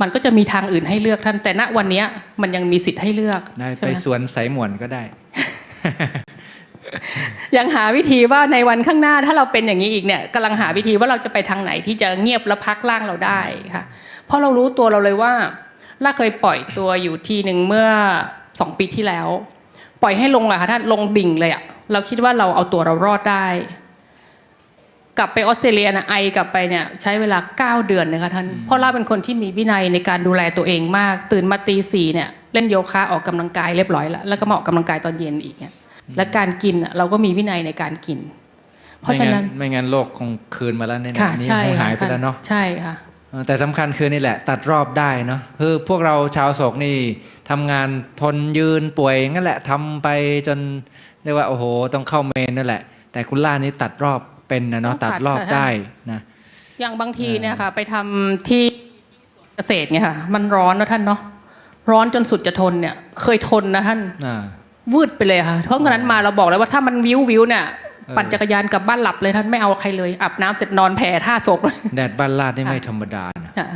มันก็จะมีทางอื่นให้เลือกท่าน แต่ณวันเนี้ยมันยังมีสิทธิ์ให้เลือกได้ใช่ไปไหมสวนสายหมวนก็ได้ ยังหาวิธีว่าในวันข้างหน้าถ้าเราเป็นอย่างนี้อีกเนี่ยกำลังหาวิธีว่าเราจะไปทางไหนที่จะเงียบและพักร่างเราได้ค่ะ เพราะเรารู้ตัวเราเลยว่าล่าเคยปล่อยตัวอยู่ทีหนึ่งเมื่อสองปีที่แล้ว ปล่อยให้ลงอะค่ะท่านลงดิ่งเลยอะเราคิดว่าเราเอาตัวเรารอดได้ กลับไปออสเตรเลียนะไอกลับไปเนี่ยใช้เวลาเก้าเดือนนะคะท่านเพราะล่าเป็นคนที่มีวินัยในการดูแลตัวเองมาก ตื่นมาตีสี่เนี่ยเล่นโยคะออกกำลังกายเรียบร้อยแล้วแล้วก็มาออกกำลังกายตอนเย็นอีกเนี่ยและการกินอะเราก็มีวินัยในการกิน เพราะฉะนั้นไม่งั้ไม่งั้นโลกคงคืนมาแล้วเนี่ยค่ะนี่ใช่คงค่ะหายไปแล้วเนาะใช่ค่ะเออแต่สำคัญคือนี่แหละ ตัดรอบได้เนาะคือพวกเราชาวโศกนี่ทำงานทนยืนป่วยงั้นแหละทำไปจนเรียกว่าโอ้โหต้องเข้าเมนนั่นแหละ แต่คุณล่านี่ตัดรอบ เป็นนะเนาะต้องตัตัดดรอบค่ะได้นะอย่างบางทีเออเนี่ยค่ะ ไปทำที่เกษตรเนี่ยค่ะ มันร้อนนะท่านเนาะร้อนจนสุดจะทนเนี่ย เคยทนนะท่านอ่าวืดไปเลยค่ะ เพราะฉะนั้นมาเราบอกเลยว่าถ้ามันวิววิวเนี่ยเออปั่นจักรยานกลับบ้านหลับเลยท่านไม่เอาใครเลยอาบน้ำเสร็จนอนแผ่ท่าศพเลยแดดบ้านลาดนี่ค่ะไม่ธรรมดานะค่ะ